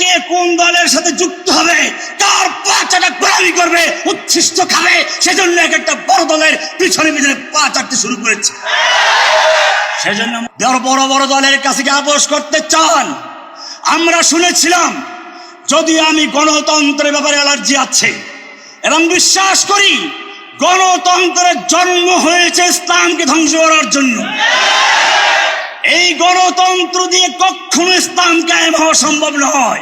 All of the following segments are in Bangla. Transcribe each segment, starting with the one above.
কে কোন দলের সাথে যুক্ত হবে? কার পাচাটা গোলামি করবে, উচ্ছিষ্ট খাবে? সেজন্য এক একটা বড় দলের পিছনে পিছনে পা চাটতে শুরু করেছে। সেজন্য বড় বড় দলের কাছে আপোষ করতে চান, আমরা শুনেছিলাম যদিও আমি গণতন্ত্রের ব্যাপারে অ্যালার্জি আছে, এবং বিশ্বাস করি, গণতন্ত্রের জন্ম হয়েছে ইসলামকে ধ্বংস করার জন্য। এই গণতন্ত্র দিয়ে কখনো ইসলাম কায়েম হওয়া সম্ভব নয়।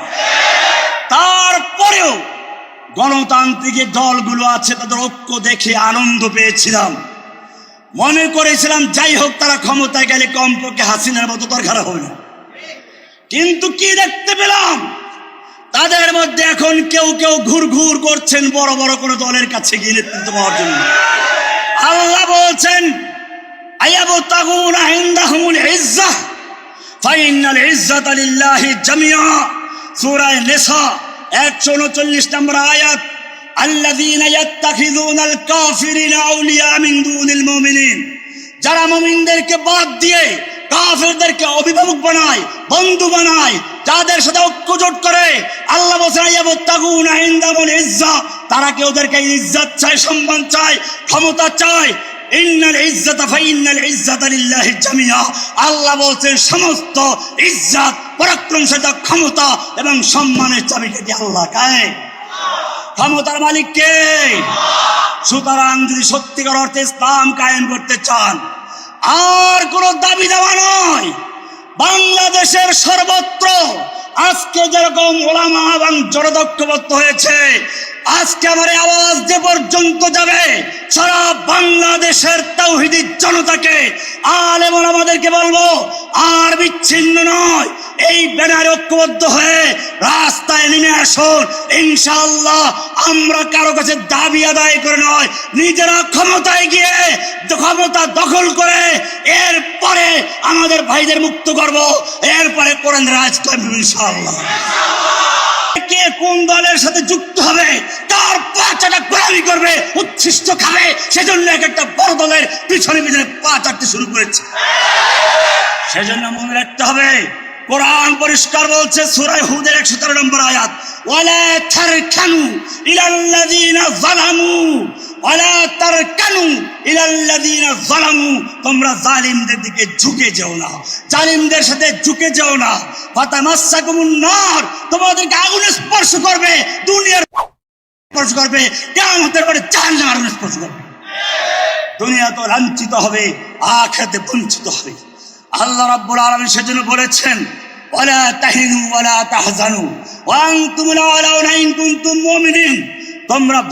তারপরেও গণতান্ত্রিক দলগুলো আছে, তাদের ঐক্য দেখে আনন্দ পেয়েছিলাম। মনে করেছিলাম, যাই হোক, তারা ক্ষমতায় গেলে কমপক্ষে হাসিনার মতো দরকার হবে না। কিন্তু কি দেখতে পেলাম? তাদের মধ্যে এখন কেউ কেউ ঘুর ঘুর করছেন বড় বড় কোনো দলের কাছে গিয়ে নেতৃত্ব পাওয়ার জন্য। আয়াবতাগুনা ইনদাহুমুল ইজ্জাহ ফাইনাল ইজ্জাত লিল্লাহি জামিয়া সূরা নিসা 139 নম্বর আয়াত। আল্লাযীনা ইয়াত্তাখিযুনাল কাফিরিনা আউলিয়া মিন দুনিল মুমিনিন যারা মুমিনদেরকে বাদ দিয়ে কাফেরদেরকে অভিভাবক বানায়, বন্ধু বানায়, যাদের সাথে ঐক্যজোট করে, আল্লাহ তারা কি ওদেরকে ইজ্জত চায়, সম্মান চায়, ক্ষমতা চায়? আল্লাহ বলছেন, সমস্ত ইজ্জত পরাক্রমশীলতা ক্ষমতা এবং সম্মানের চাবিটা কি আল্লাহ কায়। ক্ষমতার মালিক কে? সুতরাং যদি সত্যিকার অর্থে ইসলাম কায়েম করতে চান, আর কোনো দাবি দেওয়া নয়, বাংলাদেশের সর্বত্র আজকে যেরকম ওলামা এবং জনদক্ষবদ্ধ হয়েছে আজকে আমার আওয়াজ যে পর্যন্ত যাবে, সারা বাংলাদেশের তৌহিদি জনতাকে আলেমন আমাদেরকে বলব, আর বিচ্ছিন্ন নয়, এই ব্যানারে ঐক্যবদ্ধ হয়ে রাস্তায় নেমে আসুন। ইনশাআল্লাহ আমরা কারও কাছে দাবি আদায় করে নয়, নিজেরা ক্ষমতায় গিয়ে ক্ষমতা দখল করে, এরপরে আমাদের ভাইদের মুক্ত করব, এরপরে কোরআন রাজ করব ইনশাআল্লাহ। কে কোন দলের সাথে যুক্ত হবে? কার পাচাটা গোলামি করবে, উচ্ছিষ্ট খাবে? সেজন্য এক একটা বড় দলের পিছনে পিছনে পা চাটতে শুরু করেছে। সেজন্য মনে রাখতে হবে, কোরআন পরিষ্কার বলছে সুরাই হুদের একশো তেরো নম্বর আয়াত, ওয়ালা থার খানু ইলাল্লাদিনা যালামু তোমরা জালিমদের দিকে ঝুঁকে না। জালিমদের সাথে ঝুঁকে না। তোমাদেরকে আগুনে স্পর্শ করবে, দুনিয়ার স্পর্শ করবে আগুনে স্পর্শ করবে। দুনিয়া তো লাঞ্ছিত হবে, আখেরাতে বঞ্চিত হবে। আল্লাহ রাব্বুল আলামিন সেজন্য বলেছেন, ওয়ালা তাহিনু ওয়ালা তাহজানু, ওয়া আনতুম লা আলাউনা ইন কুনতুম মুমিনিন। তোমরা